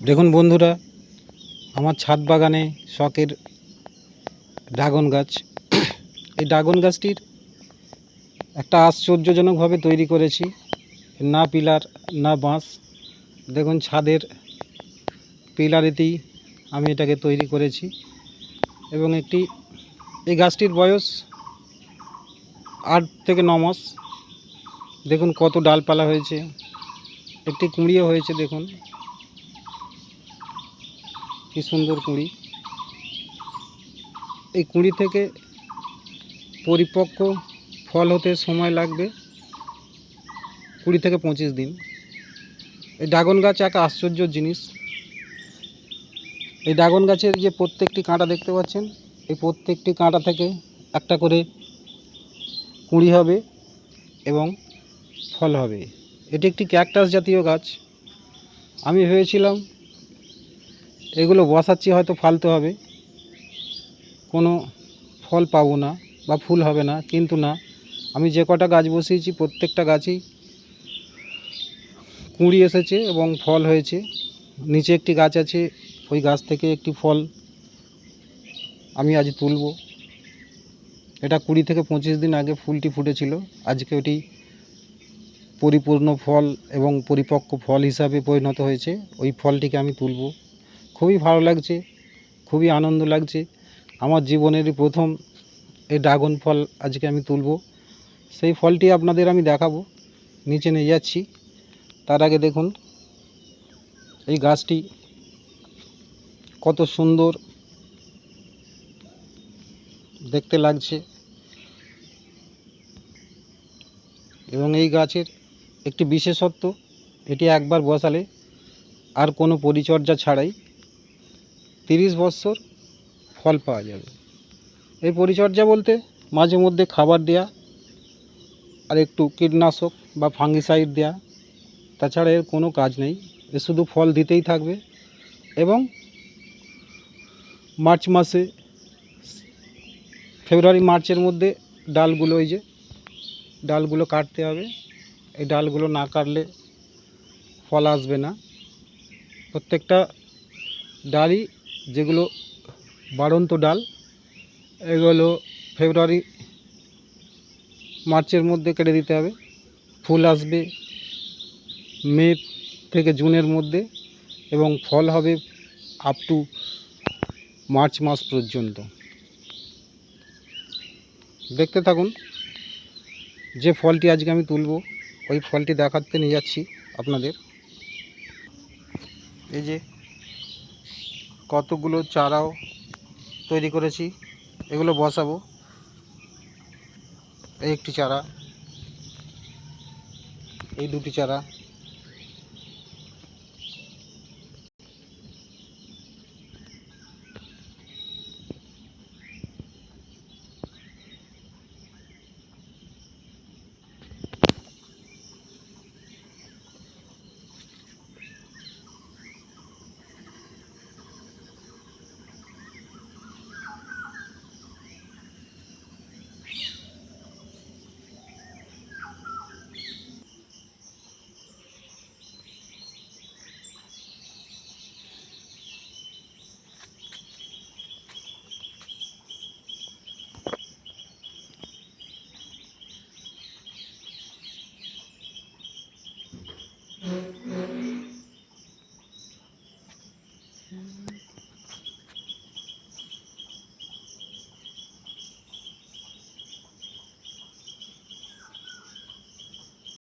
দেখুন বন্ধুরা, আমার ছাদ বাগানে শখের ড্রাগন গাছ। এই ড্রাগন গাছটির একটা আশ্চর্যজনকভাবে তৈরি করেছি, না পিলার, না বাঁশ। দেখুন ছাদের পিলারেতেই আমি এটাকে তৈরি করেছি এবং একটি, এই গাছটির বয়স আট থেকে ন মাস। দেখুন কত ডালপালা হয়েছে, একটি কুঁড়িও হয়েছে, দেখুন। কি সুন্দর কুঁড়ি। এই কুঁড়ি থেকে পরিপক্ক ফল হতে সময় লাগবে কুড়ি থেকে পঁচিশ দিন। এই ড্রাগন গাছ এক আশ্চর্য জিনিস। এই ড্রাগন গাছের যে প্রত্যেকটি কাঁটা দেখতে পাচ্ছেন, এই প্রত্যেকটি কাঁটা থেকে একটা করে কুঁড়ি হবে এবং ফল হবে। এটি একটি ক্যাকটাস জাতীয় গাছ। আমি ভেবেছিলাম এগুলো বসাচ্ছি হয়তো ফালতে হবে। কোনো ফল পাবো না বা ফুল হবে না, কিন্তু না। আমি যে কটা গাছ বসিয়েছি, প্রত্যেকটা গাছই কুঁড়ি এসেছে এবং ফল হয়েছে। নিচে একটি গাছ আছে, ওই গাছ থেকে একটি ফল আমি আজ তুলব। এটা কুড়ি থেকে পঁচিশ দিন আগে ফুলটি ফুটেছিল। আজকে ওটি পরিপূর্ণ ফল এবং পরিপক্ক ফল হিসাবে পরিণত হয়েছে। ওই ফলটিকে আমি তুলব। খুবই ভালো লাগছে, খুবই আনন্দ লাগছে। আমার জীবনেরই প্রথম এই ড্রাগন ফল আজকে আমি তুলব। সেই ফলটি আপনাদের আমি দেখাবো, নিচে নিয়ে যাচ্ছি। তার আগে দেখুন, এই গাছটি কত সুন্দর দেখতে লাগছে। এবং এই গাছের একটি বিশেষত্ব, এটি একবার বসালে আর কোনো পরিচর্যা ছাড়াই তিরিশ বছর ফল পাওয়া যাবে। এই পরিচর্যা বলতে মাঝে মধ্যে খাবার দেয়া আর একটু কীটনাশক বা ফাঙ্গিসাইড দেয়া। তাছাড়া এর কোনো কাজ নেই। এ শুধু ফল দিতেই থাকবে এবং মার্চ মাসে, ফেব্রুয়ারি মার্চের মধ্যে ডালগুলো এই যে ডালগুলো কাটতে হবে। এই ডালগুলো না কাটলে ফল আসবে না। প্রত্যেকটা ডালই যেগুলো বাড়ন্ত ডাল, এগুলো ফেব্রুয়ারি, মার্চের মধ্যে কেটে দিতে হবে। ফুল আসবে মে থেকে জুনের মধ্যে এবং ফল হবে আপ টু মার্চ মাস পর্যন্ত। দেখতে থাকুন, যে ফলটি আজকে আমি তুলব, ওই ফলটি দেখাতে নিয়ে যাচ্ছি আপনাদের। এই যে কতগুলো চারাও তৈরি করেছি এগুলো বসাবো। এই একটি চারা এই দুটি চারা। Mm-hmm.